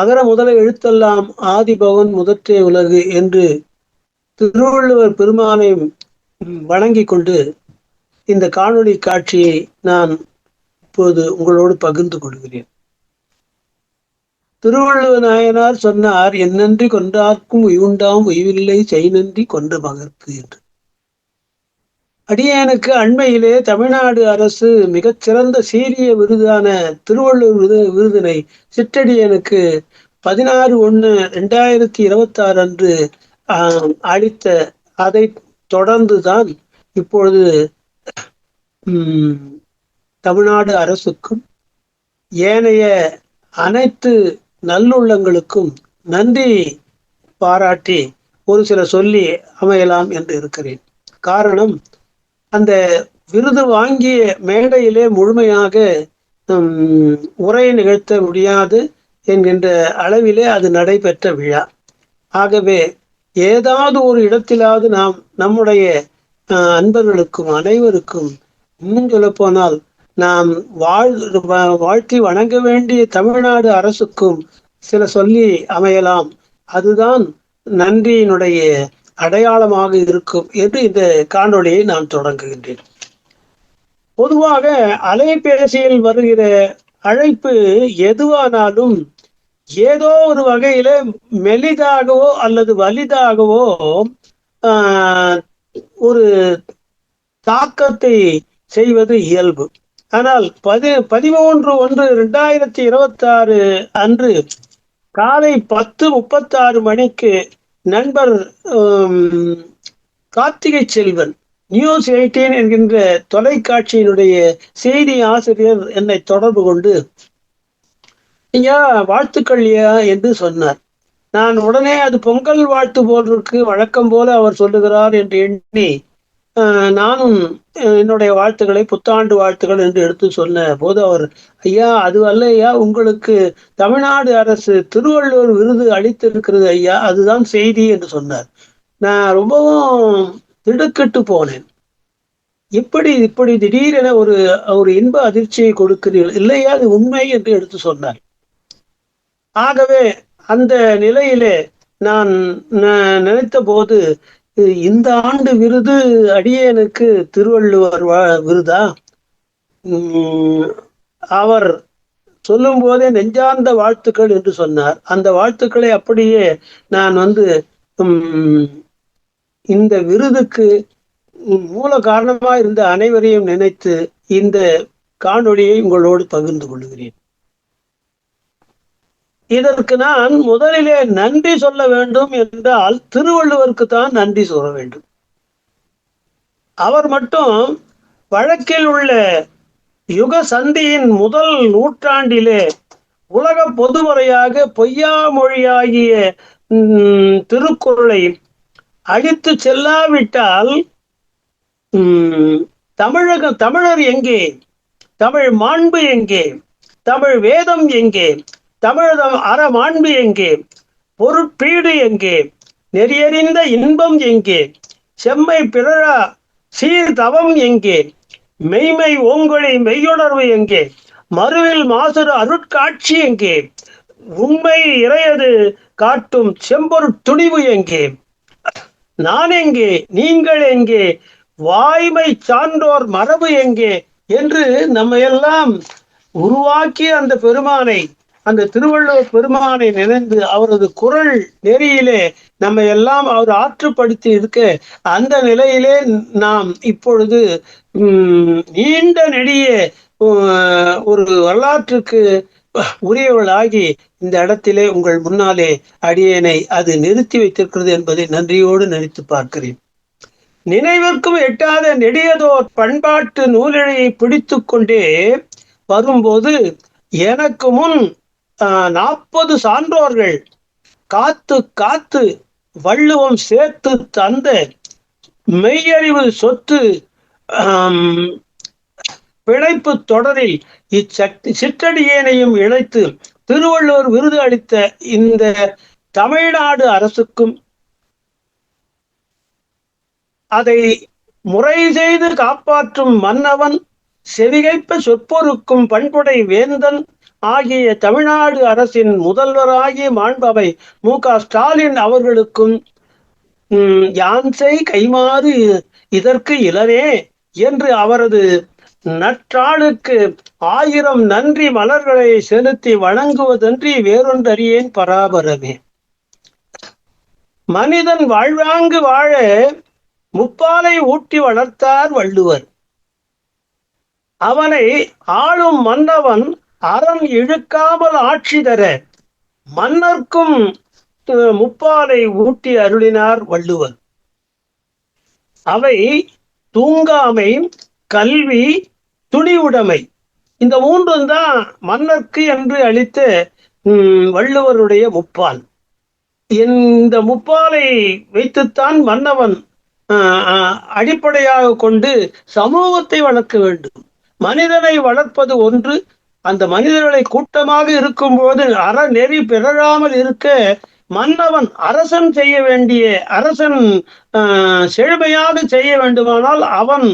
அகர முதல எழுத்தெல்லாம் ஆதிபவன் முதற்றே உலகு என்று திருவள்ளுவர் பெருமானை வணங்கி கொண்டு இந்த காணொளி காட்சியை நான் இப்போது உங்களோடு பகிர்ந்து கொள்கிறேன். திருவள்ளுவர் நாயனார் சொன்னார் என்னன்றி கொன்றார்க்கும் உய்வுண்டாம் உய்வில்லை செய்நன்றி கொன்ற மகற்கு என்று. அடியேனுக்கு அண்மையிலே தமிழ்நாடு அரசு மிகச்சிறந்த சீரிய விருதான திருவள்ளுவர் விருது விருதினை சிற்றடியனுக்கு பதினாறு ஒன்று ரெண்டாயிரத்தி இருபத்தி ஆறு அன்று அளித்த. அதை தொடர்ந்துதான் இப்பொழுது தமிழ்நாடு அரசுக்கும் ஏனைய அனைத்து நல்லுள்ளங்களுக்கும் நன்றி பாராட்டி ஒரு சில சொல்லி அமையலாம் என்று இருக்கிறேன். காரணம் அந்த விருது வாங்கிய மேடையிலே முழுமையாக உரையை நிகழ்த்த முடியாது என்கின்ற அளவிலே அது நடைபெற்ற விழா. ஆகவே ஏதாவது ஒரு இடத்திலாவது நாம் நம்முடைய அன்பர்களுக்கும் அனைவருக்கும் இன்னும் சொல்ல போனால் நாம் வாழ் வாழ்த்தி வணங்க வேண்டிய தமிழ்நாடு அரசுக்கும் சில சொல்லி அமையலாம். அதுதான் நன்றியினுடைய அடையாளமாக இருக்கும் என்று இந்த காணொளியை நான் தொடங்குகின்றேன். பொதுவாக அலைபேசியில் வருகிற அழைப்பு எதுவானாலும் ஏதோ ஒரு வகையில மெலிதாகவோ அல்லது வலிதாகவோ ஒரு தாக்கத்தை செய்வது இயல்பு. ஆனால் பதி பதிமூன்று ஒன்று இரண்டாயிரத்தி இருபத்தி ஆறு அன்று காலை பத்து முப்பத்தாறு மணிக்கு நண்பர் கார்த்திகை செல்வன் நியூஸ் எயிட்டீன் என்கின்ற தொலைக்காட்சியினுடைய செய்தி ஆசிரியர் என்னை தொடர்பு கொண்டு ஐயா வாழ்த்துக்கள்யா என்று சொன்னார். நான் உடனே அது பொங்கல் வாழ்த்து போல் இருக்கு வழக்கம் போல அவர் சொல்லுகிறார் என்று எண்ணி நானும் என்னுடைய வாழ்த்துக்களை புத்தாண்டு வாழ்த்துக்கள் என்று எடுத்து சொன்ன போது அவர் ஐயா அது அல்ல ஐயா உங்களுக்கு தமிழ்நாடு அரசு திருவள்ளுவர் விருது அளித்திருக்கிறது ஐயா அதுதான் செய்தி என்று சொன்னார். நான் ரொம்பவும் திடுக்கிட்டு போனேன். இப்படி இப்படி திடீரென ஒரு ஒரு இன்ப அதிர்ச்சியை கொடுக்கிறீர்கள் இல்லையா? அது உண்மை என்று எடுத்து சொன்னார். ஆகவே அந்த நிலையிலே நான் நினைத்த போது இந்த ஆண்டு விருது அடியனுக்கு திருவள்ளுவர் விருதா? அவர் சொல்லும் போதே நெஞ்சார்ந்த வாழ்த்துக்கள் என்று சொன்னார். அந்த வாழ்த்துக்களை அப்படியே நான் வந்து இந்த விருதுக்கு மூல காரணமா இருந்த அனைவரையும் நினைத்து இந்த காணொளியை உங்களோடு பகிர்ந்து கொள்கிறேன். இதற்கு நான் முதலிலே நன்றி சொல்ல வேண்டும் என்றால் திருவள்ளுவருக்கு தான் நன்றி சொல்ல வேண்டும். அவர் மட்டும் வழக்கில் உள்ள யுக சந்தியின் முதல் நூற்றாண்டிலே உலக பொதுமுறையாக பொய்யா மொழியாகிய திருக்குறளை அழித்து செல்லாவிட்டால் தமிழக தமிழர் எங்கே? தமிழ் மாண்பு எங்கே? தமிழ் வேதம் எங்கே? தமிழதம் அறமாண்பு எங்கே? பொருட்பீடு எங்கே? நெறியறிந்த இன்பம் எங்கே? செம்மை பிறரா சீர் தவம் எங்கே? மெய்மை ஓங்கொழி மெய்யுணர்வு எங்கே? மறுவில் மாசுறு அருட்காட்சி எங்கே? உண்மை இறையது காட்டும் செம்பொருட் துணிவு எங்கே? நான் எங்கே? நீங்கள் எங்கே? வாய்மை சான்றோர் மரபு எங்கே? என்று நம்ம எல்லாம் உருவாக்கி அந்த பெருமானை அந்த திருவள்ளுவர் பெருமானை நினைந்து அவரது குரல் நெறியிலே நம்ம எல்லாம் அவர் ஆற்றுப்படுத்தி இருக்க அந்த நிலையிலே நாம் இப்பொழுது நீண்ட நெடிய ஒரு வரலாற்றுக்கு உரியவளாகி இந்த இடத்திலே உங்கள் முன்னாலே அடியேனை அது நிறுத்தி வைத்திருக்கிறது என்பதை நன்றியோடு நினைத்து பார்க்கிறேன். நினைவிற்கும் எட்டாத நெடியதோர் பண்பாட்டு நூலிழையை பிடித்து கொண்டே வரும்போது எனக்கு முன் நாற்பது சான்றோர்கள் காத்து காத்து வள்ளுவம் சேர்த்து தந்த மெய்யறிவு சொத்து பிழைப்பு தொடரில் இச்சக்தி சிற்றடியேனையும் இணைத்து திருவள்ளுவர் விருது அளித்த இந்த தமிழ்நாடு அரசுக்கும் அதை முறை செய்து காப்பாற்றும் மன்னவன் செவிகைப்ப சொற்பொருக்கும் பண்புடை வேந்தன் ஆகிய தமிழ்நாடு அரசின் முதல்வராகிய மாண்பவை மு. க. ஸ்டாலின் அவர்களுக்கும் உம், யான்சை கைமாறு இதற்கு இளவே என்று அவரது நற்றாளுக்கு ஆயிரம் நன்றி மலர்களை செலுத்தி வணங்குவதன்றி வேறொன்றறியேன் பராபரமே. மனிதன் வாழ்வாங்கு வாழ முப்பாலை ஊட்டி வளர்த்தார் வள்ளுவர். அவனை ஆளும் மன்னவன் அறம் இழுக்காமல் ஆட்சி தர மன்னர்க்கும் முப்பாலை ஊட்டி அருளினார் வள்ளுவர். அவை தூங்காமை கல்வி துணிவுடைமை இந்த மூன்றும் தான் மன்னர்க்கு என்று அளித்த உம், வள்ளுவருடைய முப்பால். இந்த முப்பாலை வைத்துத்தான் மன்னவன் ஆஹ், அடிப்படையாக கொண்டு சமூகத்தை வளர்க்க வேண்டும். மனிதனை வளர்ப்பது ஒன்று. அந்த மனிதர்களை கூட்டமாக இருக்கும்போது அறநெறி பிறழாமல் இருக்க மன்னவன் அரசன் செய்ய வேண்டிய அரசன் ஆஹ், செழுமையாக செய்ய வேண்டுமானால் அவன்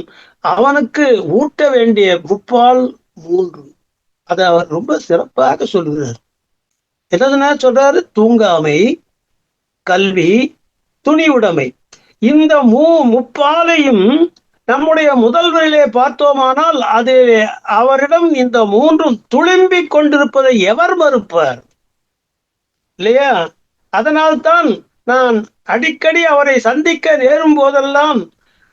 அவனுக்கு ஊட்ட வேண்டிய முப்பால் மூன்று. அதை அவர் ரொம்ப சிறப்பாக சொல்கிறார். என்னதுன்னா சொல்றாரு தூங்காமை கல்வி துணிவுடைமை. இந்த மூ முப்பாலையும் நம்முடைய முதல்வரிலே பார்த்தோமானால் அது அவரிடம் இந்த மூன்றும் துளும்பிக் கொண்டிருப்பதை எவர் மறுப்பார்? இல்லையா? அதனால்தான் நான் அடிக்கடி அவரை சந்திக்க நேரும் போதெல்லாம்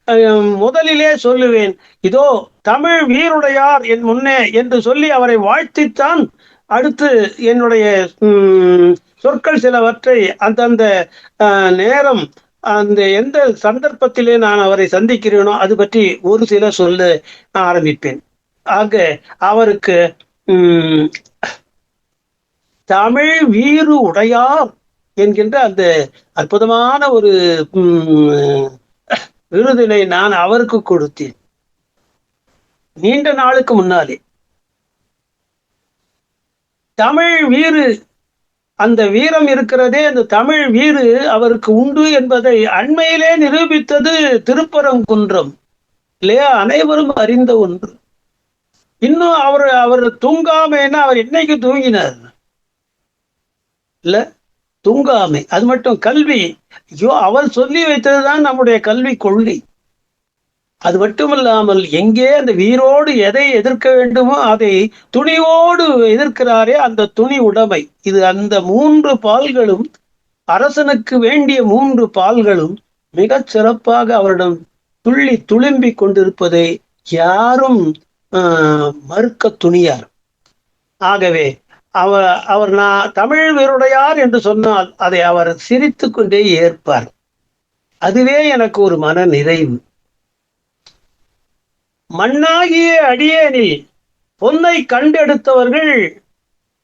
அஹ், முதலிலே சொல்லுவேன் இதோ தமிழ் வீருடையார் என் முன்னே என்று சொல்லி அவரை வாழ்த்தித்தான் அடுத்து என்னுடைய சொற்கள் சிலவற்றை அந்தந்த அஹ், நேரம் அந்த எந்த சந்தர்ப்பத்திலே நான் அவரை சந்திக்கிறேனோ அது பற்றி ஒரு சில சொல்ல ஆரம்பிப்பேன். ஆக அவருக்கு உம் தமிழ் வீறு உடையார் என்கின்ற அந்த அற்புதமான ஒரு விருதினை நான் அவருக்கு கொடுத்தேன். நீண்ட நாளுக்கு முன்னாலே. தமிழ் வீறு அந்த வீரம் இருக்கிறதே அந்த தமிழ் வீறு அவருக்கு உண்டு என்பதை அண்மையிலே நிரூபித்தது திருப்பரங்குன்றம். இல்லையா? அனைவரும் அறிந்த ஒன்று. இன்னும் அவர் அவர் தூங்காமைன்னா அவர் என்னைக்கு தூங்கினார்? இல்ல தூங்காமை. அது மட்டும் கல்வி. ஐயோ அவர் சொல்லி வைத்ததுதான் நம்முடைய கல்வி கொள்கை. அது மட்டுமல்லாமல் எங்கே அந்த வீரோடு எதை எதிர்க்க வேண்டுமோ அதை துணிவோடு எதிர்க்கிறாரே அந்த துணி உடைமை. இது அந்த மூன்று பால்களும் அரசனுக்கு வேண்டிய மூன்று பால்களும் மிகச் சிறப்பாக அவரிடம் துள்ளி துளும்பிக் கொண்டிருப்பதை யாரும் ஆஹ், மறுக்க துணியார். ஆகவே அவர் அவர் நான் தமிழ் வீருடையார் என்று சொன்னால் அதை அவர் சிரித்துக் கொண்டே ஏற்பார். அதுவே எனக்கு ஒரு மன நிறைவு மண்ணாகிய அடியேனில் பொன்னை கண்டெடுத்தவர்கள்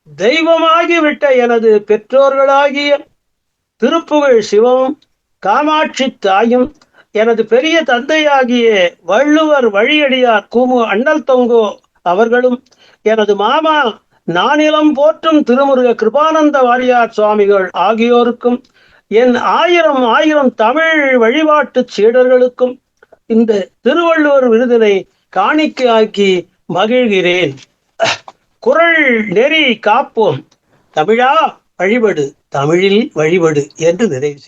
தெய்வமாகிவிட்ட எனது பெற்றோர்களாகிய திருப்புகழ் சிவம் காமாட்சி தாயும் எனது பெரிய தந்தையாகிய வள்ளுவர் வழியடியார் கூமு அண்ணல் தொங்கோ அவர்களும் எனது மாமா நானிலம் போற்றும் திருமுருக கிருபானந்த வாரியார் சுவாமிகள் ஆகியோருக்கும் என் ஆயிரம் ஆயிரம் தமிழ் வழிபாட்டு சீடர்களுக்கும் இந்த திருவள்ளுவர் விருதினை காணிக்கையாக்கி மகிழ்கிறேன். குரல் நெறி காப்போம். தமிழா வழிபடு. தமிழில் வழிபடு என்று நிறைவு செய்கிறேன்.